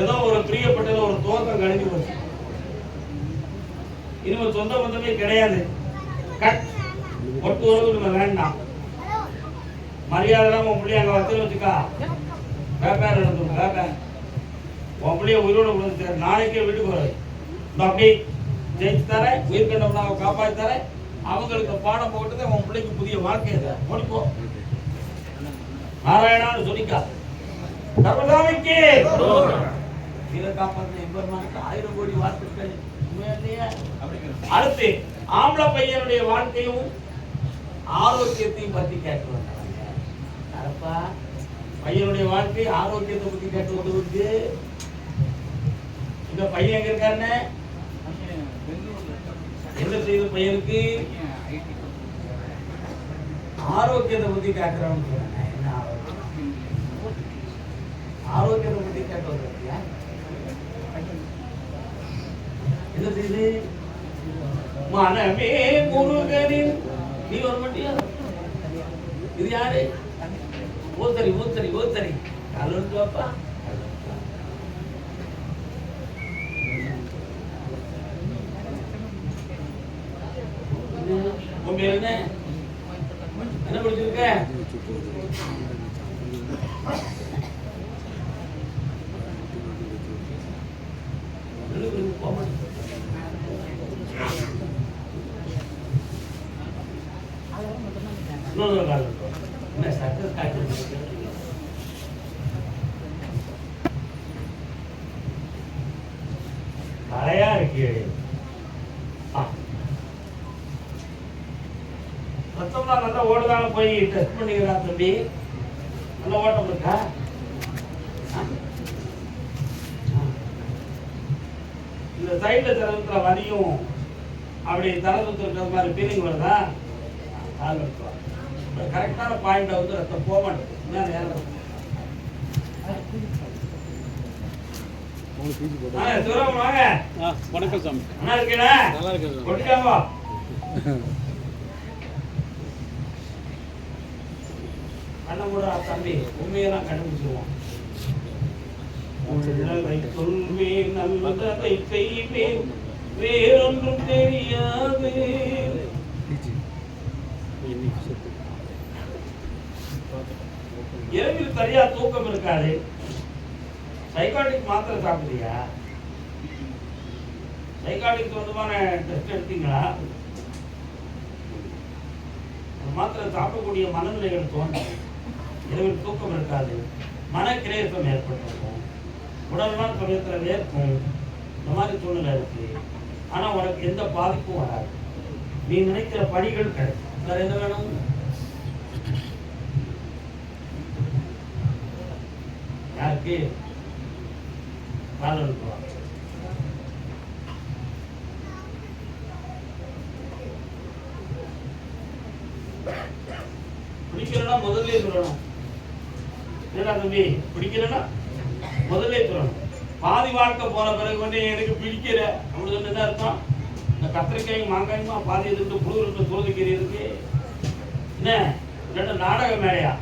ஏதோ ஒரு பிரியப்பட்டது ஒரு தோற்றம் கழிஞ்சு போச்சு. இனிமே சொந்த பந்தமே கிடையாது. கட். ஒட்டு உறவு நம்ம வேண்டாம். மரியாதை இல்லாம உன் பிள்ளைய அங்க வச்சு வச்சுக்கா. வேப்பார் நடந்துடும் வேப்பார் உன் பிள்ளைய உயிரோட விழுந்து நாளைக்கே வீட்டுக்கு வராது. இந்த அப்படி ஜெயிச்சு தரேன் உயிர் கண்டவனை அவன் காப்பாற்றி தரேன் அவங்களுக்கு பாடம் போட்டு உன் பிள்ளைக்கு புதிய வாழ்க்கையை தரேன் ஓடிப்போ. நாராயணான்னு சொல்லிக்கா. சர்வதாமிக்கு இதை காப்பாற்ற எம்பெருமானுக்கு ஆயிரம் கோடி வாழ்த்துக்கள். உண்மையிலேயே அடுத்து ஆம்பளை பையனுடைய வாழ்க்கையும் ஆரோக்கியத்தையும் பத்தி கேட்டு வந்தாங்க. பையனுடைய வாழ்க்கை ஆரோக்கியத்தை பத்தி கேட்டு வந்தவருக்கு. இந்த பையன் எங்க இருக்காருன்னு? என்ன செய்யுது பையனுக்கு? ஆரோக்கியத்தை பத்தி கேட்கிறவங்க என்ன ஆரோக்கியம்? ஆரோக்கியத்தை பத்தி கேட்டு வந்திருக்கியா மனமே முருகனின். நீ வர மாட்டியா இது யாரு? ஓத்தரி ஓத்தரி ஓத்தரி. கலந்து வாப்பா. என்ன படிச்சிருக்க போக மாட்டேன் இன்னொரு கால் இருக்கும். என்ன சக்கரை காய்ச்சல் தலையா இருக்கு ஆ. ரத்தம்லாம் நல்லா ஓடுதாங்க போய் டெஸ்ட் பண்ணிக்கிறா தம்பி. நல்ல ஓட்டம் இருக்கா. இந்த சைடில் திறந்துற வரியும் அப்படி திறந்து இருக்கிற மாதிரி ஃபீலிங் வருதா? கால் கரெக்டான பாயிண்ட வந்து ரத்தம் போக மாட்டேங்குது. என்ன நேரம் வணக்கம் சாமி. நல்லா இருக்கீங்களா? நல்லா இருக்கேன் சாமி. கொட்டிக்காம கண்ண கூட தம்பி உண்மையெல்லாம் கண்டுபிடிச்சிருவோம். உள்ளதை சொல்வேன் நல்லதை செய்வேன். வேறொன்றும் தெரியாது. இரவில் சரியா தூக்கம் இருக்காது. சைக்காட்டிக் மாத்திரை சாப்பிடுறியா? சைக்காட்டிக் சொந்தமான டெஸ்ட் எடுத்தீங்களா? மாத்திரை சாப்பிடக்கூடிய மனநிலைகள் தோன்றும் இரவில் தூக்கம் இருக்காது. மனக்கிரேசம் ஏற்பட்டிருக்கும். உடல்லாம் சமயத்தில் வேர்க்கும் இந்த மாதிரி சூழ்நிலை இருக்கு. ஆனால் உனக்கு எந்த பாதிப்பும் வராது. நீ நினைக்கிற பணிகள் கிடைக்கும். வேற என்ன வேணும். யாருக்கு? காதல் குடிக்கிறதா பிடிக்கலன்னா முதல்ல சொல்லணும். தம்பி பிடிக்கலன்னா முதல்ல சொல்லணும். பாதி வாழ்க்கை போன பிறகு வந்து எனக்கு பிடிக்கல. அப்படின்னு சொன்னா என்ன அர்த்தம் இந்த கத்திரிக்காயும் மாங்காயுமா பாதி எதிர்த்து புழுகிறது இருக்கு இருக்கு என்ன? ரெண்டு நாடக மேடையா?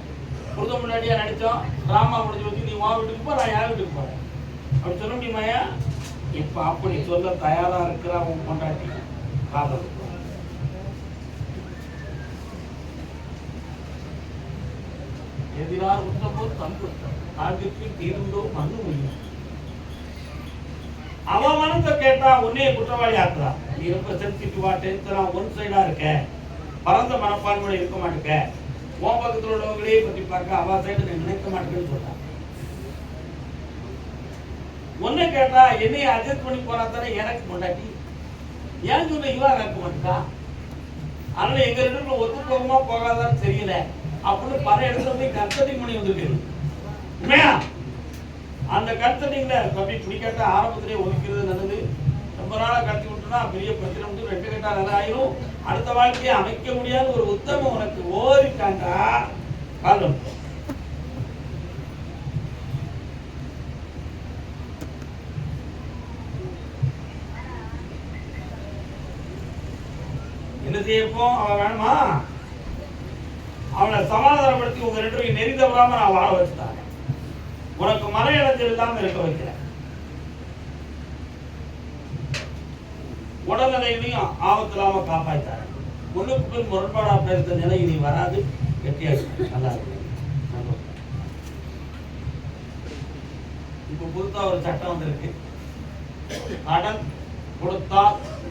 புரித முன்னாடியா நினைச்சோம் டிராமா முடிஞ்சு வச்சு நீ வா வீட்டுக்கு போ நான் யார் வீட்டுக்கு போறேன்? அப்படி சொல்ல முடியுமாயா இப்போ அப்படி சொல்ல தயாராக இருக்கிறா உன் பொண்டாட்டி காதல். எதிரார் உற்றபோர் தன் குற்றம் தீர்ந்தோ மண்ணு முடியும் அவன் மனத்தை கேட்டா உன்னைய குற்றவாளி ஆக்குறா. நீ ரொம்ப சென்சிட்டிவா டென்ஷனா ஒன் சைடா இருக்க. பரந்த மனப்பான்மையோட இருக்க மாட்டேங்க உன் பக்கத்துல உள்ளவங்களே பற்றி பார்க்க அவ சைடு நீ நினைக்க மாட்டேன்னு சொல்றான் ஒன்னு கேட்டா என்னைய அட்ஜஸ்ட் பண்ணி போனா தானே எனக்கு பொண்டாட்டி? ஏன் சொன்ன இவா கேட்க மாட்டா அதனால எங்க ரெண்டு ஒத்து போகமா போகாதான்னு தெரியல. அப்படின்னு பல இடத்துல போய் கன்சல்டிங் பண்ணி வந்திருக்கு. உண்மையா? அந்த கன்சல்டிங்ல அப்படி பிடிக்காட்ட ஆரம்பத்திலே ஒதுக்கிறது நல்லது. ரொம்ப நாளா கடத்தி விட்டுனா பெரிய பிரச்சனை வந்து ரெண்டு கட்டா நல்லா ஆயிரும். அடுத்த வாழ்க்கையை அமைக்க முடியாத ஒரு உத்தமம் உனக்கு ஓரிட்டாண்டா காரணம். என்ன செய்யப்போ அவன் வேணுமா? அவனை சமாதானப்படுத்தி உங்க ரெண்டு நெறி தவறாம நான் வாழ வச்சுட்டாங்க. உனக்கு மர இடத்தில் இல்லாம இருக்க வைக்கிறேன். உடல்நிலையிலையும் ஆபத்து இல்லாம காப்பாற்றாரு ஒண்ணுக்கு முரண்பாடா பேசுற நிலை இனி வராது. கெட்டியா நல்லா இருக்கு. இப்போ புதுசா ஒரு சட்டம் வந்திருக்கு. கடன் கொடுத்தா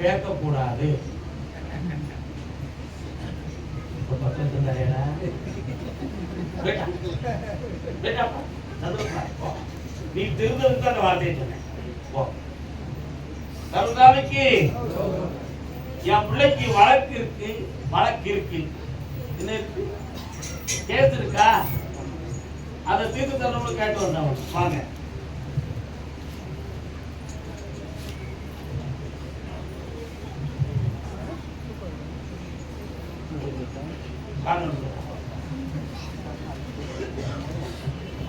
கேட்கக்கூடாது. திருந்ததுக்கு அந்த வார்த்தையை சொன்னேன் போ கருதாலைக்கு என் பிள்ளைக்கு வழக்கு இருக்கு வழக்கு இருக்கு என்ன இருக்கு கேஸ் இருக்கா அதை தீர்த்து தரணும்னு கேட்டு வந்தவன் வாங்க காரணம்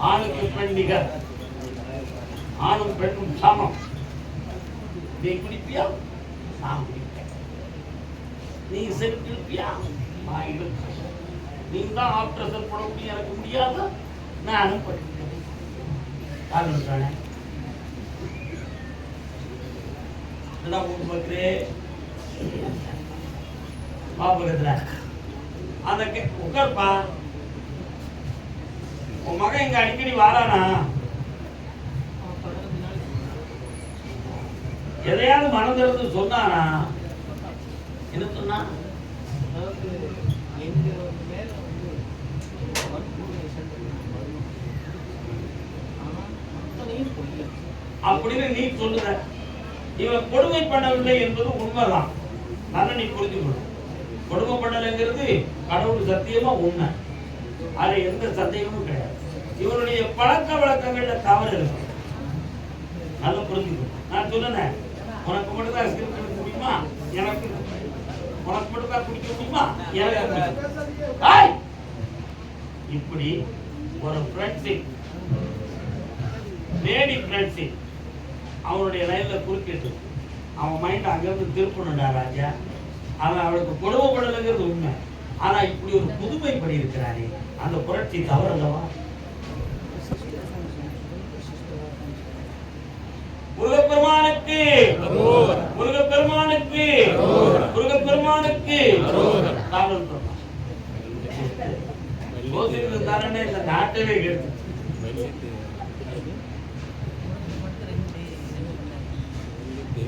ஆணுக்கு பெண் நிகர் ஆணும் பெண்ணும் சமம். நீ குடிப்பியா? நான் குடிப்பேன். நீ செருப்பியா நான் இருப்பேன் நீ தான் ஆப்ரேஷன் போட முடியும் எனக்கு முடியாத? நானும் படிப்பேன். காரணம் தானே? என்ன பார்க்குறேன் பார்க்குறே? அந்த கே- உட்கார்ப்பா. உன் மகன் இங்க அடிக்கடி வாரானா? எதையாவது மனம் திறந்து சொன்னானா? என்ன சொன்னா? அப்படின்னு நீ சொல்லுற இவன் கொடுமை பண்ணவில்லை என்பது உண்மைதான். நல்லா நீ புரிஞ்சு கொடுமை பண்ணலைங்கிறது கடவுள் சத்தியமா உண்மை. அது எந்த சந்தேகமும் கிடையாது. இவனுடைய பழக்க வழக்கங்கள்ல தவறு இருக்கும் நல்லா புரிஞ்சுக்கணும் நான் சொன்னேன் உனக்கு மட்டும் தான் ஸ்கிரிப்ட் எடுக்க முடியுமா எனக்கு உனக்கு மட்டும் தான் குடிக்க முடியுமா எனக்கு இப்படி ஒரு ஃப்ரெண்ட்ஷிப் லேடி ஃப்ரெண்ட்ஷிப் அவனுடைய லைன்ல குறுக்கிட்டு அவன் மைண்ட் அங்கிருந்து திருப்பணும்டா ராஜா. அவன் அவளுக்கு கொடுமைப்படலைங்கிறது உண்மை. ஆனா இப்படி ஒரு புதுமை படி இருக்கிறானே அந்த புரட்சி தவறல்லவா? முருகப்பெருமானுக்கு முருகப்பெருமானுக்கு முருகப்பெருமானுக்கு. காவல் யோசிக்கிறது இந்த நாட்டவே கெடுத்து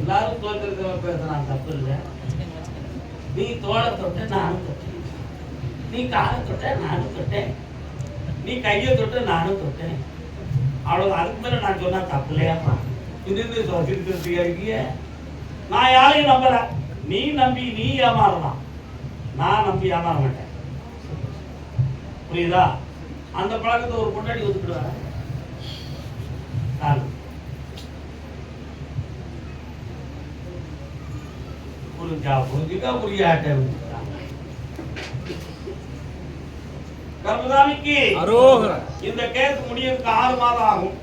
எல்லாரும் தோற்கிறத பேசுறான் தப்பு இல்லை. நீ தோளை தொட்ட நானும் தொட்டேன். நீ காலை தொட்ட நானும் தொட்டேன். நீ கையை தொட்ட நானும் தொட்டேன். அவ்வளோ அதுக்கு மேலே நான் சொன்னால் தப்பு இல்லையாப்பா இது சொல்லிட்டு இருக்கிய நான் யாரையும் நம்பல. நீ நம்பி நீ ஏமாறலாம். நான் நம்பி ஏமாற மாட்டேன். புரியுதா? அந்த பழக்கத்தை ஒரு பொண்டாடி ஒத்துக்கிடுவேன் நான் புரிஞ்சா புரிஞ்சுக்கா புரியாட்ட கர்மதாமிக்கு இந்த கேஸ் முடியறதுக்கு ஆறு மாதம் ஆகும்.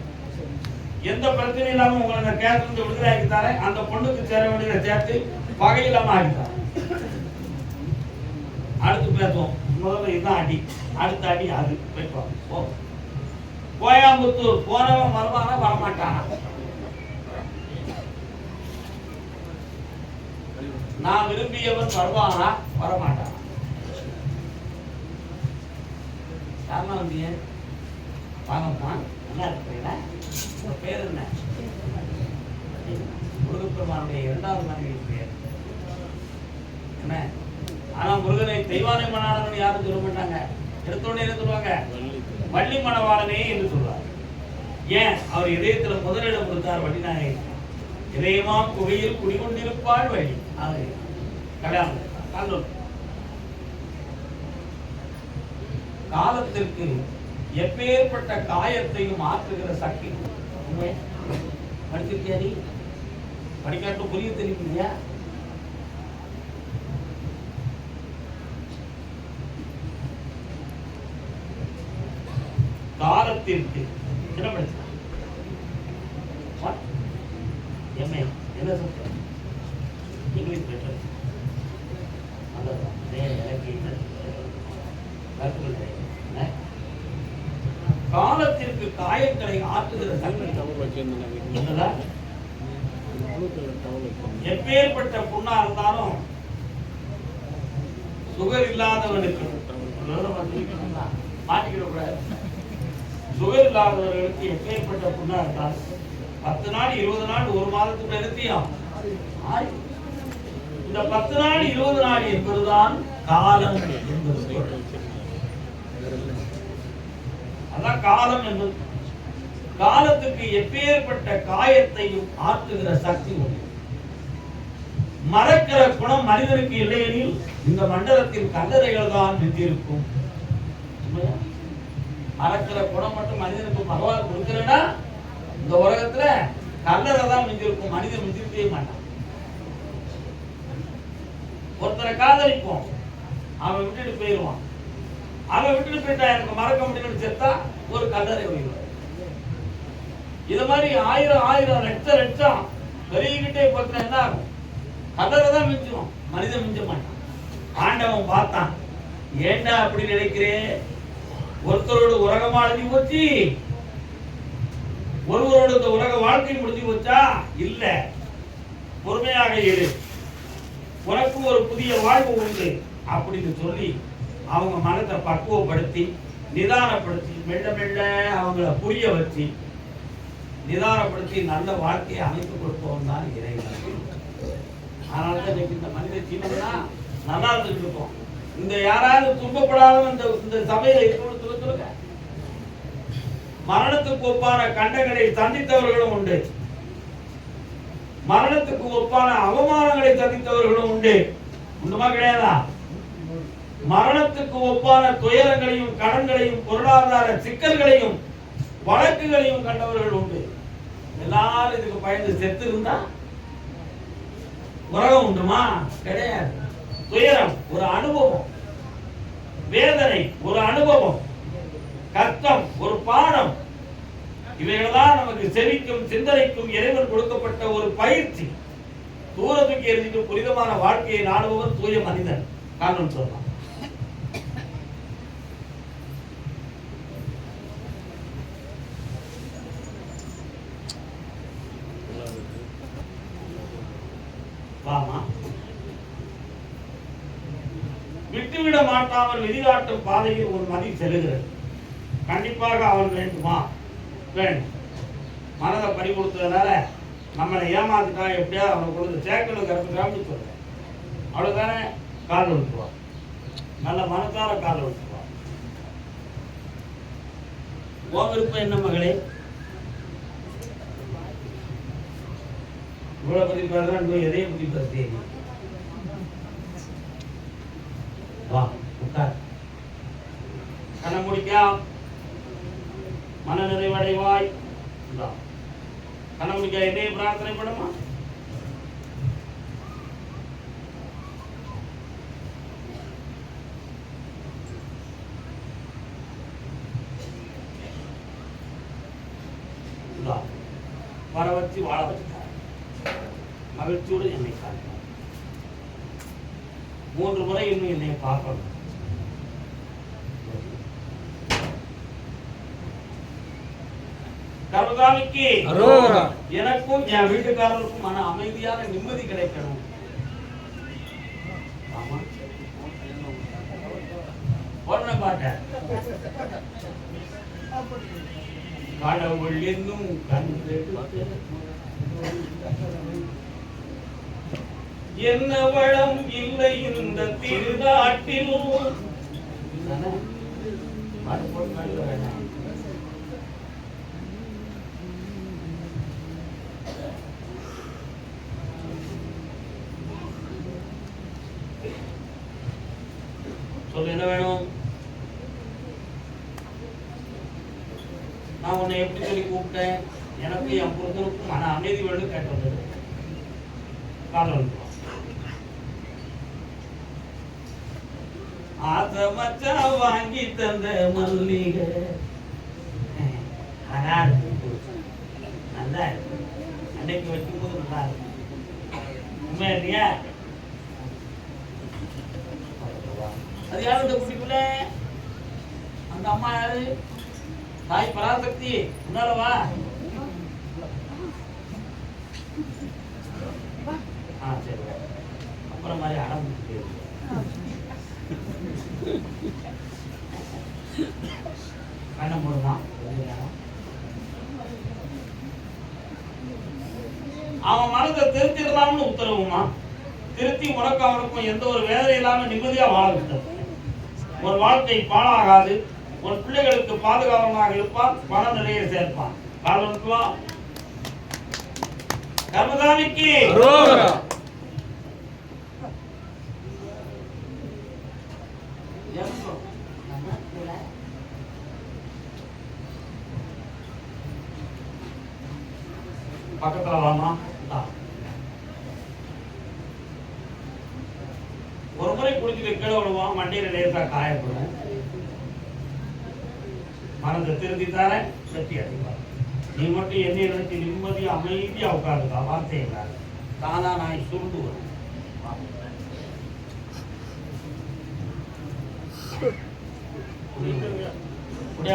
எந்த பிரச்சனையும் இல்லாம உங்களை இந்த கேஸ் இருந்து விடுதலை தரேன். அந்த பொண்ணுக்கு சேர வேண்டியதை சேர்த்து பகை இல்லாம ஆக்கி தரேன். அடுத்து பேசுவோம். முதல்ல இதுதான் அடி. அடுத்த அடி அது. போயிட்டு போ. கோயம்புத்தூர் போனவன் வருவானா வரமாட்டானா? நான் விரும்பியவன் வருவானா? வரமாட்டான். யாருமா வந்தீங்க? வாங்கம்மா. நல்லா இருக்கிறீங்களா உங்க பேர் என்ன? முருகப்பெருமானுடைய இரண்டாவது மனைவி பேர். என்ன? ஆனால் முருகனை தெய்வானை மணாளன் யாரும் சொல்ல மாட்டாங்க. எடுத்த என்ன சொல்லுவாங்க? வள்ளி மணவாளனே என்று சொல்லுவார். ஏன்? அவர் இதயத்தில் முதலிடம் கொடுத்தார் வள்ளிநாயகி இதயமா குகையில் குடிகொண்டிருப்பாள் வழி. அது கல்யாணம். காலத்திற்கு எப்பேற்பட்ட காயத்தையும் ஆற்றுகிற சக்தி. படிச்சிருக்கியா நீ? படிக்காட்டு புரிய தெரியுமில்லையா? காலத்திற்கு. என்ன படிச்சு காலத்திற்கு காயங்களை ஆற்றுகிற தன்மை. எப்பேற்பட்ட புண்ணா இருந்தாலும் சுகர் இல்லாதவனுக்கு சுகர் இல்லாதவர்களுக்கு எப்பேற்பட்ட புண்ணா இருந்தாலும் பத்து நாள் இருபது நாள் ஒரு மாதத்துக்கு நிறுத்தியும். இந்த பத்து நாள் இருபது நாள் என்பதுதான் காலம் என்பது. அதான் காலம் என்பது. காலத்துக்கு எப்பேற்பட்ட காயத்தையும் ஆற்றுகிற சக்தி உண்டு. மறக்கிற குணம் மனிதனுக்கு இல்லையெனில் இந்த மண்டலத்தில் கல்லறைகள் தான் நின்றிருக்கும் மறக்கிற குணம் மட்டும் மனிதனுக்கு பகவான் கொடுக்கிறனா இந்த உலகத்துல கல்லறை தான் மிஞ்சிருக்கும். மனிதன் மிஞ்சிருக்கவே மாட்டான். ஒருத்தரை காதலிப்போம். அவன் விட்டுட்டு போயிடுவான் அவன் விட்டுட்டு போயிட்டா எனக்கு மறக்க முடியலன்னு செத்தா ஒரு கல்லறை உயிரும் இது மாதிரி ஆயிரம் ஆயிரம் லட்சம் லட்சம் பெருகிக்கிட்டே பார்த்தா என்ன ஆகும்? கல்லறை தான் மிஞ்சும் மனிதன் மிஞ்ச மாட்டான். ஆண்டவன் பார்த்தான். ஏண்டா அப்படி நினைக்கிறேன் ஒருத்தரோட உலகமா அழிஞ்சு போச்சு. ஒருவரோட இந்த உலக வாழ்க்கை முடிஞ்சு போச்சா? இல்ல. பொறுமையாக இரு. உனக்கு ஒரு புதிய வாழ்வு உண்டு. அப்படின்னு சொல்லி அவங்க மனத்தை பக்குவப்படுத்தி நிதானப்படுத்தி மெல்ல மெல்ல அவங்கள புரிய வச்சு நிதானப்படுத்தி நல்ல வாழ்க்கையை அமைத்து கொடுப்பவன் தான் இறைவன். அதனால தான் இன்னைக்கு இந்த மனித ஜீவனா நல்லா இருந்துட்டு இருக்கோம். இந்த யாராவது துன்பப்படாத இந்த இந்த சபையில இருக்கணும்னு சொல்லுங்க. மரணத்துக்கு ஒப்பான கண்டங்களை சந்தித்தவர்களும் உண்டு. மரணத்துக்கு ஒப்பான அவமானங்களை சந்தித்தவர்களும் உண்டு. உண்டுமா கிடையாதா? மரணத்துக்கு ஒப்பான துயரங்களையும் கடன்களையும் பொருளாதார சிக்கல்களையும் வழக்குகளையும் கண்டவர்கள் உண்டு. எல்லாரும் இதுக்கு பயந்து செத்து இருந்தா உலகம் உண்டுமா? கிடையாது. துயரம் ஒரு அனுபவம். வேதனை ஒரு அனுபவம். கஷ்டம் ஒரு பாடம். இவைகள்தான் நமக்கு செவிக்கும் சிந்தனைக்கும் இறைவன் கொடுக்கப்பட்ட ஒரு பயிற்சி. தூரத்துக்கு எரிஞ்சிட்டு புனிதமான வாழ்க்கையை நாடுபவன் தூய மனிதன். காரணம் சொல்லலாம் வாமா விட்டுவிட மாட்டாமல் விதிகாட்டும் பாதையில் ஒரு மதி செல்லுகிறது. கண்டிப்பாக அவன் வேண்டுமா? வேண்டும் மனதை பறி கொடுத்ததுனால நம்மளை ஏமாந்துட்டா எப்படியா அவனை கொடுத்து சேர்க்கணும் கருத்துக்கான்னு சொல்றேன். அவ்வளோதானே கால் விட்டுருவான் நல்ல மனத்தார கால் விட்டுருவான் உன் விருப்பம் என்ன மகளே? இவ்வளோ பற்றி பேசுறா எதையும் பற்றி பேசுறீ வா உட்கார். கண்ண முடிக்கா. மன நிறைவடைவாய். இந்தா. கண்ண முடிக்கா என்னைய பிரார்த்தனை பண்ணுமா? வர வச்சு வாழ வச்சுட்டார் மகிழ்ச்சியோடு என்னை மூன்று முறை இன்னும் என்னை பார்க்கணும். கருதாமிக்கு அரோகரா. எனக்கும் என் வீட்டுக்காரருக்கும் மன அமைதியான நிம்மதி கிடைக்கணும். கடவுள் என்னும் கண்டு என்ன வளம் இல்லை இந்த திருநாட்டில்? சொல்லு என்ன வேணும்? நான் உன்னை எப்படி சொல்லி கூப்பிட்டேன்? எனக்கு என் பொருத்தனுக்கும் மன அமைதி வேணும் கேட்டு வந்தது. காதல் ஆசை மச்சான் வாங்கி தந்த மல்லிகை. அழகா இருக்கு. நல்லா இருக்கு. அன்னைக்கு வைக்கும் போது நல்லா இருக்கு. உண்மை இல்லையா? அது யாரு இந்த குட்டிக்குள்ள அந்த அம்மா யாரு? தாய் பராசக்தி. உன்னாலவா வா. ஆ சரி அப்புறம் மாதிரி அடம் கண்ணை மூடுமா அவன் மனதை திருத்திடலாம்னு உத்தரவுமா? திருத்தி உனக்கு அவனுக்கும் எந்த ஒரு வேதனை இல்லாம நிம்மதியா வாழ விட்டது. ஒரு வாழ்க்கை பாழாகாது. உன் பிள்ளைகளுக்கு பாதுகாவலனாக இருப்பான். பண நிறைய சேர்ப்பான். காலவனுக்குலாம் கர்மதாமிக்கு அரோகரா. பக்கத்தில் வாமா ஒரு முறை குடிச்சிட்டு கீழே விடுவோம் மண்டியில் லேசாக காயப்படும். மனதை திருத்தி தானே வெற்றி அடைவார் நீ மட்டும் என்னை நினைச்சு நிம்மதியாக அமைதியாக உட்காருக்கா வார்த்தை தானா நாய் சுருண்டு வரும்.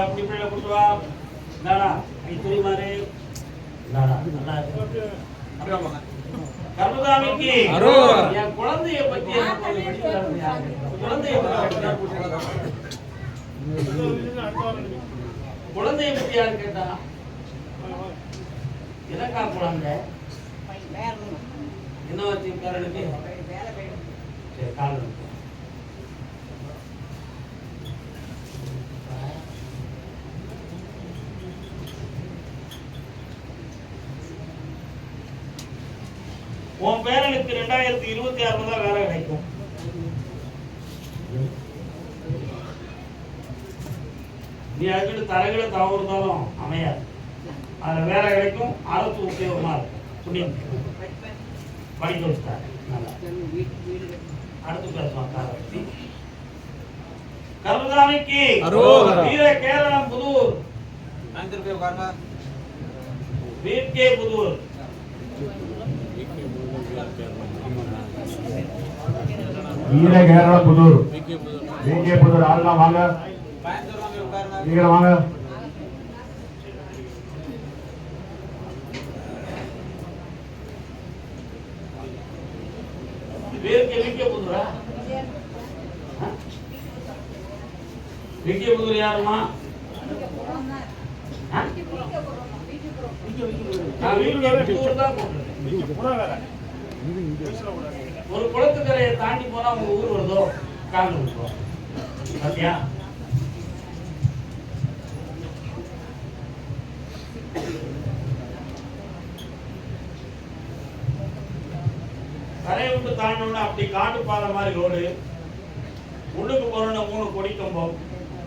அப்படி பிள்ளை கொடுத்துவா வா. நீ துணி மாதிரி கர்மதாமிக்கு. என் குழந்தைய பத்தி? குழந்தைய? குழந்தைய பத்தி யாரு கேட்டா எனக்கா குழந்தை என்ன வச்சு சரி கால் உன் பேரனுக்கு ரெண்டாயிரத்தி இருபத்தி ஆறுல தான் வேலை கிடைக்கும். நீ அதுக்கிட்டு தரகிட தவறுதாலும் அமையாது. அதுல வேலை கிடைக்கும் அரசு உபயோகமா இருக்கும். புண்ணியம் படிக்க வச்சுட்டாரு. நல்லா. அடுத்து பேசுவான் காரவர்த்தி. வீர Keralam Pudur. VK Pudur. Veera Kerala Pudur VK Pudur. VK Pudur ஆள்லாம் வாங்க சீக்கிரம் வாங்க வீர்கே புதூரா யாருமா வீர்கே புதூர் தான் போட்டிருக்கேன். ஒரு குளத்துக்கரையை தாண்டி போனா உங்க ஊர் வருதோ? கால் விட்டுருவோம் பாத்தியா? கரையை விட்டு தாண்டோம்னா அப்படி காட்டு பாதை மாதிரி ரோடு. உள்ளுக்கு போறோம்னா மூணு கொடி கம்பம்.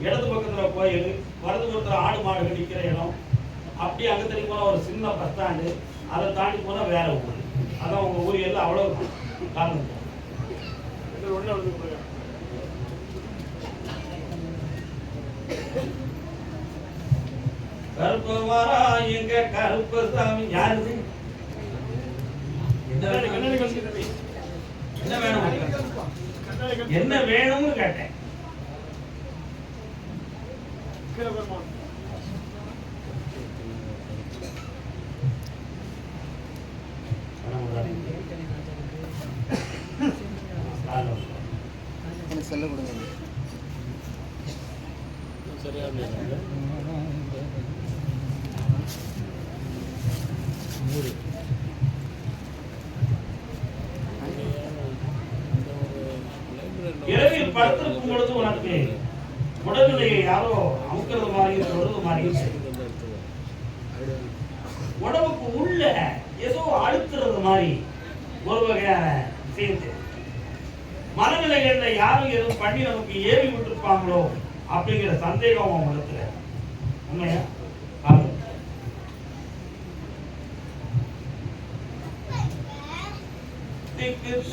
இடது பக்கத்துல கோயில் வலது பக்கத்துல ஆடு மாடுகள் நிற்கிற இடம். அப்படி அங்கே தள்ளி போனால் ஒரு சின்ன பஸ் ஸ்டாண்டு அதை தாண்டி போனால் வேற ஊர். அதான் உங்கள் ஊர் எல்லாம் அவ்வளவு காரணம் கருப்பு மரம் எங்க கருப்பு சாமி யாரு என்ன வேணும் என்ன வேணும்னு கேட்டேன் சரியா இருந்தது. நூறு. இரவில் படுத்திருக்கும் பொழுது உனக்கு உடல்நிலையை யாரோ அமுக்கிறது மாதிரி சொல்றது மாதிரி உடம்புக்கு உள்ள ஏதோ அழுத்துறது மாதிரி ஒரு வகையான சேர்த்து மனநிலைகள்ல யாரும் எதுவும் பண்ணி நமக்கு ஏவி விட்டுருப்பாங்களோ அப்படிங்கிற சந்தேகம் அவன் மனத்துல. உண்மையா?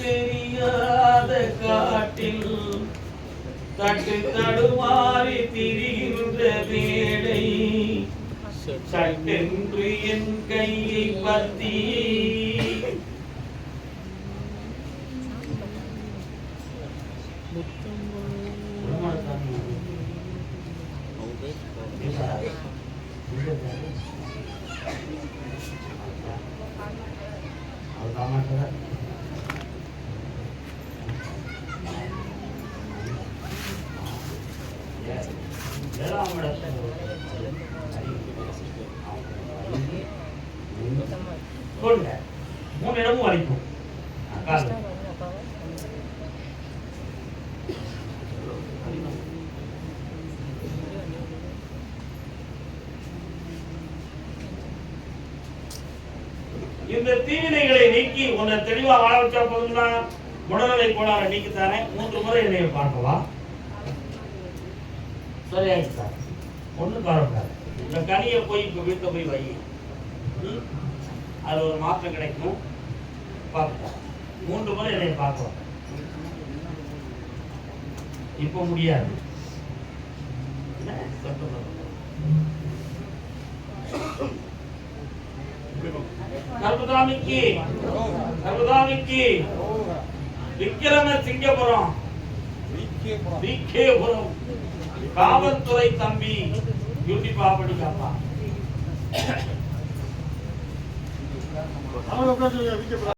தெரியாத காட்டில் தட்டு தடுமாறி திரிகின்ற மேடை சட்டென்று என் கையை பத்தி அவங்க பேர் அவர் நாலாம் இடத்துல சொல்லுங்க மூணு இடமும் வலிக்கும் கால் இந்த தீவினைகளை நீக்கி உன்னை தெளிவா வாழ வச்சா போதும்னா உடல்நிலை கோளாறு நீக்கித்தானே மூன்று முறை பார்க்கவா சரியாயிடுச்சு சார். ஒன்றும் கவலைப்படாது. இந்த கனியை போய் இப்போ வீட்டில் போய் வை. அது ஒரு மாற்றம் கிடைக்கும். பார்க்கலாம். மூன்று முறை என்னை பார்க்கலாம். இப்போ முடியாது. என்ன? சத்தம் விக்கிரம சிங்கபுரம் கர்மதாமிக்கு விக்கிரம சிங்கபுரம் காவல்துறை தம்பி பியூட்டி பாப்படி காப்பா. அவங்க